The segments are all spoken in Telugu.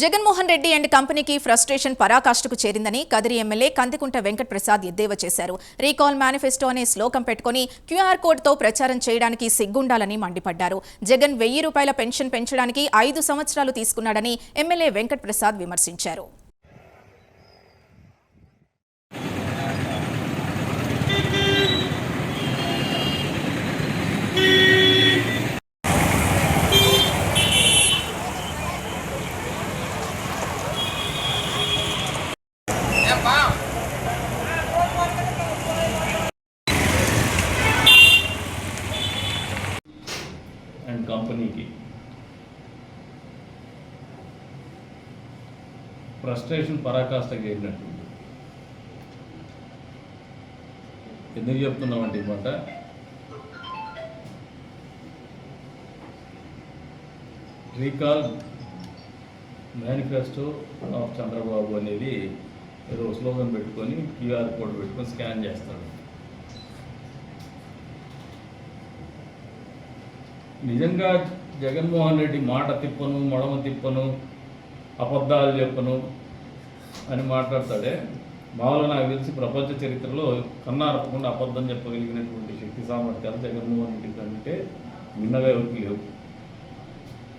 జగన్మోహన్ రెడ్డి అండ్ కంపెనీకి ఫ్రస్ట్రేషన్ పరాకాష్ఠకు చేరిందని కదిరి ఎమ్మెల్యే కందికుంట వెంకట్ ప్రసాద్ ఎద్దేవా చేశారు. రీకాల్ మేనిఫెస్టో అనే శ్లోకం పెట్టుకుని క్యూఆర్ కోడ్తో ప్రచారం చేయడానికి సిగ్గుండాలని మండిపడ్డారు. జగన్ వెయ్యి రూపాయల పెన్షన్ పెంచడానికి ఐదు సంవత్సరాలు తీసుకున్నాడని ఎమ్మెల్యే వెంకట్ ప్రసాద్ విమర్శించారు. కంపెనీకి ఫ్రస్ట్రేషన్ పరాకాష్ఠకి వెళ్ళినట్టు ఎందుకు చెప్తున్నామంటే ఈ మాట? రీకాల్ మేనిఫెస్టో ఆఫ్ చంద్రబాబు అనేది ఏదో స్లోగన్ పెట్టుకొని క్యూఆర్ కోడ్ పెట్టుకొని స్కాన్ చేస్తాడు. నిజంగా జగన్మోహన్ రెడ్డి మాట తిప్పను మడమ తిప్పను అబద్ధాలు చెప్పను అని మాట్లాడతాడే. మామూలుగా నాకు తెలిసి ప్రపంచ చరిత్రలో కన్నారపకుండా అబద్ధం చెప్పగలిగినటువంటి శక్తి సామర్థ్యాలు జగన్మోహన్ రెడ్డి కంటే మిన్నగా ఎవరికి లేవు.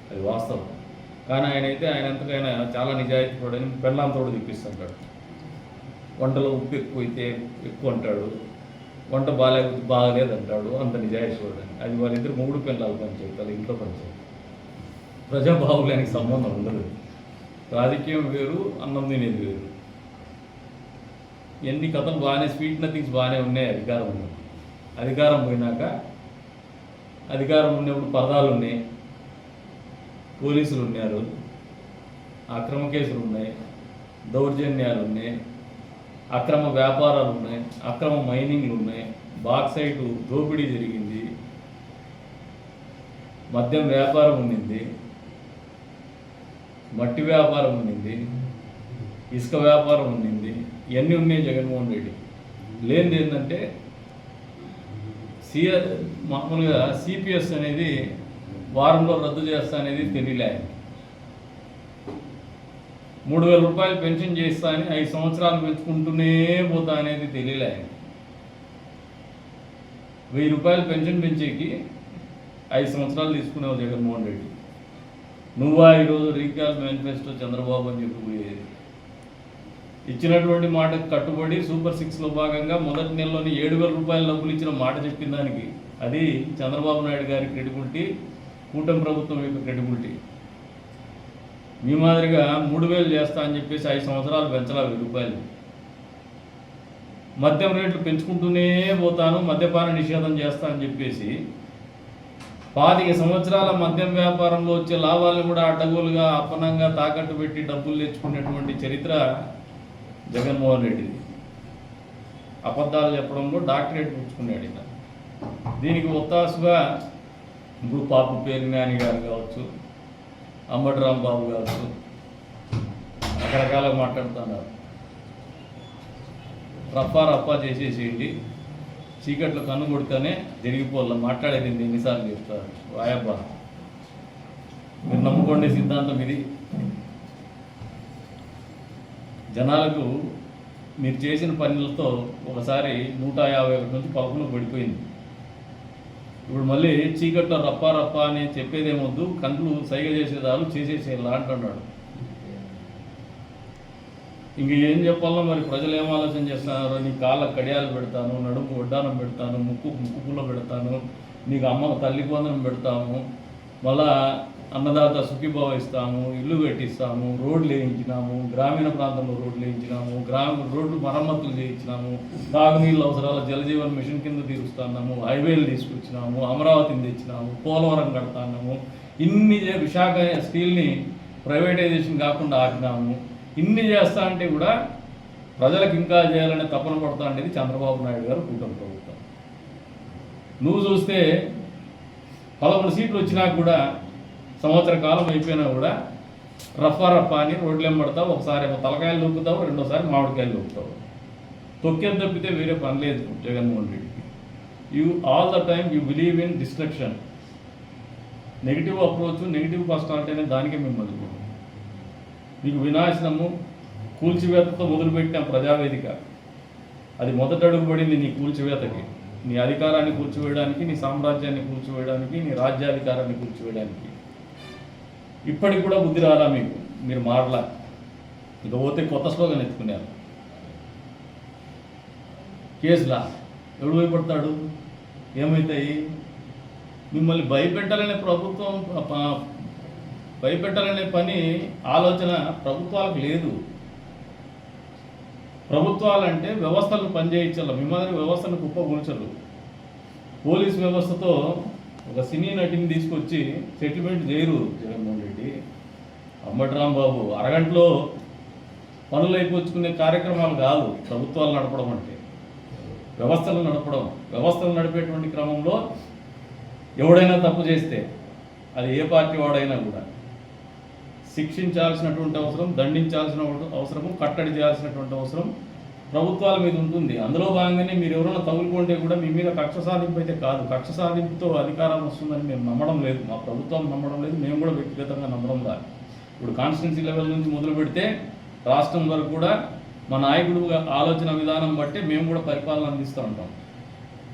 అది వాస్తవం. కానీ ఆయన అయితే ఆయన ఎంతకైనా చాలా నిజాయితీ పడని పెళ్ళాంతోడు చూపిస్తుంటాడు వంటలో ఉప్పు ఎక్కువైతే ఎక్కువ అంటాడు. వంట బాగాలేకపోతే బాగలేదంటాడు అంత నిజాయితీ చూడండి అది వాళ్ళిద్దరు మూడు పిల్లలు పనిచేయాలి వాళ్ళ ఇంట్లో పనిచేయాలి ప్రజా సంబంధం ఉండదు. రాజకీయం వేరు అన్నం తినేది వేరు. ఎన్ని కథలు బాగానే స్వీట్ నథింగ్స్ బాగానే ఉన్నాయి అధికారం ఉన్నది అధికారం పోయినాక అధికారం ఉన్నప్పుడు పరదాలు ఉన్నాయి. పోలీసులు ఉన్నారు. అక్రమ కేసులు ఉన్నాయి. దౌర్జన్యాలు ఉన్నాయి. అక్రమ వ్యాపారాలు ఉన్నాయి అక్రమ మైనింగ్లు ఉన్నాయి బాక్సైట్ దోపిడీ జరిగింది మద్యం వ్యాపారం ఉండింది మట్టి వ్యాపారం ఉండింది ఇసుక వ్యాపారం ఉండింది ఇవన్నీ ఉన్నాయి జగన్మోహన్ రెడ్డి లేనిది ఏంటంటే సిఆ మామూలుగా సిపిఎస్ అనేది వారంలో రద్దు చేస్తా అనేది తెలియలే ఆయనకి. మూడు వేల రూపాయలు పెన్షన్ చేస్తా అని ఐదు సంవత్సరాలు పెంచుకుంటూనే పోతా అనేది తెలియలే ఆయన వెయ్యి రూపాయలు పెన్షన్ పెంచేకి ఐదు సంవత్సరాలు తీసుకునేవు జగన్మోహన్ రెడ్డి. నువ్వా ఈరోజు రీకాల్ మేనిఫెస్టో చంద్రబాబు అని చెప్పిపోయేది ఇచ్చినటువంటి మాటకు కట్టుబడి సూపర్ సిక్స్లో భాగంగా మొదటి నెలలోని ఏడు వేల రూపాయల డబ్బులు ఇచ్చిన మాట చెప్పిన దానికి అది చంద్రబాబు నాయుడు గారి క్రెడిబిలిటీ కూటమి ప్రభుత్వం యొక్క క్రెడిబిలిటీ. మీ మాదిరిగా మూడు వేలు చేస్తా అని చెప్పేసి ఐదు సంవత్సరాలు పెంచాలి వెయ్యి రూపాయలు. మద్యం రేట్లు పెంచుకుంటూనే పోతాను మద్యపాన నిషేధం చేస్తా అని చెప్పేసి పాతిక సంవత్సరాల మద్యం వ్యాపారంలో వచ్చే లాభాలను కూడా అడ్డగోలుగా అప్పనంగా తాకట్టు పెట్టి డబ్బులు తెచ్చుకునేటువంటి చరిత్ర జగన్మోహన్ రెడ్డిది. అబద్ధాలు చెప్పడంలో డాక్టరేట్ పుచ్చుకున్నాడు ఇక దీనికి ఒత్తాసుగా ఇప్పుడు పాపు పేరు నాని గారు కావచ్చు అంబటి రాంబాబు గారు రకరకాలుగా మాట్లాడుతున్నారు. రప్పా రప్పా చేసేసేయండి. చీకట్లో కన్ను కొడితేనే జరిగిపోవాలి మాట్లాడేది ఎన్నిసార్లు చెప్తారు వాయబ్బా మీరు నమ్ముకోండి సిద్ధాంతం ఇది. జనాలకు మీరు చేసిన పనులతో ఒకసారి నూట యాభై ఒకటి నుంచి పదకొండు పడిపోయింది. ఇప్పుడు మళ్ళీ చీకట్లో రప్పా రప్పా అని చెప్పేదేమొద్దు కంట్లు సైగ చేసేదాలు చేసేసేలా అంటున్నాడు. ఇంక ఏం చెప్పాలో మరి ప్రజలు ఏం ఆలోచన చేస్తున్నారు? నీ కాళ్ళకు కడియాలు పెడతాను నడుము వడ్డానం పెడతాను ముక్కు ముక్కు పుల్ల పెడతాను నీకు అమ్మ తల్లి పొందనం పెడతాము. మళ్ళా అన్నదాత సుఖీభావ ఇస్తాము ఇల్లు కట్టిస్తాము రోడ్లు వేయించినాము గ్రామీణ ప్రాంతంలో రోడ్లు వేయించినాము గ్రామ రోడ్లు మరమ్మతులు చేయించినాము తాగునీళ్ళ అవసరాల జలజీవన్ మిషన్ కింద తీరుస్తున్నాము హైవేలు తీసుకొచ్చినాము అమరావతిని తెచ్చినాము పోలవరం కడతాము ఇన్ని విశాఖ స్టీల్ని ప్రైవేటైజేషన్ కాకుండా ఆపినాము. ఇన్ని చేస్తా అంటే కూడా ప్రజలకు ఇంకా చేయాలనే తపన పడతా అనేది చంద్రబాబు నాయుడు గారు కూటమి ప్రభుత్వం. నువ్వు చూస్తే పదమూడు సీట్లు వచ్చినా కూడా సంవత్సర కాలం అయిపోయినా కూడా రఫా రఫా అని రోడ్లు ఎంబడతావు ఒకసారి ఏమో తలకాయలు నొక్కుతావు రెండోసారి మామిడికాయలు నొక్కుతావు తొక్కేది తప్పితే వేరే పని లేదు జగన్మోహన్ రెడ్డికి. You all the time you believe in destruction negative approach negative personality అనేది దానికే మిమ్మల్ని మీకు వినాశనము కూల్చివేతతో మొదలుపెట్టిన ప్రజావేదిక. అది మొదట అడుగుపడింది నీ కూల్చివేతకి. నీ అధికారాన్ని కూర్చోవేయడానికి నీ సామ్రాజ్యాన్ని కూర్చోవేయడానికి నీ రాజ్యాధికారాన్ని కూర్చోవేయడానికి ఇప్పటికి కూడా బుద్ధి రాలా మీకు? మీరు మారలా? ఇక పోతే కొత్త స్లోగన్ ఎత్తుకున్నారు కేసులా? ఎవడు భయపడతాడు? ఏమవుతాయి మిమ్మల్ని భయపెట్టాలనే ప్రభుత్వం భయపెట్టాలనే పని ఆలోచన ప్రభుత్వాలకు లేదు. ప్రభుత్వాలంటే వ్యవస్థలను పనిచేయించాలి మిమ్మల్ని మాదిరి వ్యవస్థను కుప్పగూల్చరు పోలీస్ వ్యవస్థతో ఒక సినీ నటిని తీసుకొచ్చి సెటిల్మెంట్ చేయరు జగన్మోహన్ రెడ్డి. అంబటి రాంబాబు అరగంటలో పనులు అయిపోచుకునే కార్యక్రమాలు కాదు ప్రభుత్వాలు నడపడం అంటే. వ్యవస్థలు నడపడం వ్యవస్థలు నడిపేటువంటి క్రమంలో ఎవడైనా తప్పు చేస్తే అది ఏ పార్టీ వాడైనా కూడా. శిక్షించాల్సినటువంటి అవసరం దండించాల్సిన అవసరము కట్టడి చేయాల్సినటువంటి అవసరం ప్రభుత్వాల మీద ఉంటుంది. అందులో భాగంగానే మీరు ఎవరైనా తగులుకుంటే కూడా మీ మీద కక్ష సాధింపు అయితే కాదు. కక్ష సాధింపుతో అధికారం వస్తుందని మేము నమ్మడం లేదు. మా ప్రభుత్వం నమ్మడం లేదు. మేము కూడా వ్యక్తిగతంగా నమ్మడం రాదు. ఇప్పుడు కాన్స్టిట్యున్సీ లెవెల్ నుంచి మొదలు పెడితే రాష్ట్రం వరకు కూడా మా నాయకుడు ఆలోచన విధానం బట్టి మేము కూడా పరిపాలన అందిస్తూ ఉంటాం.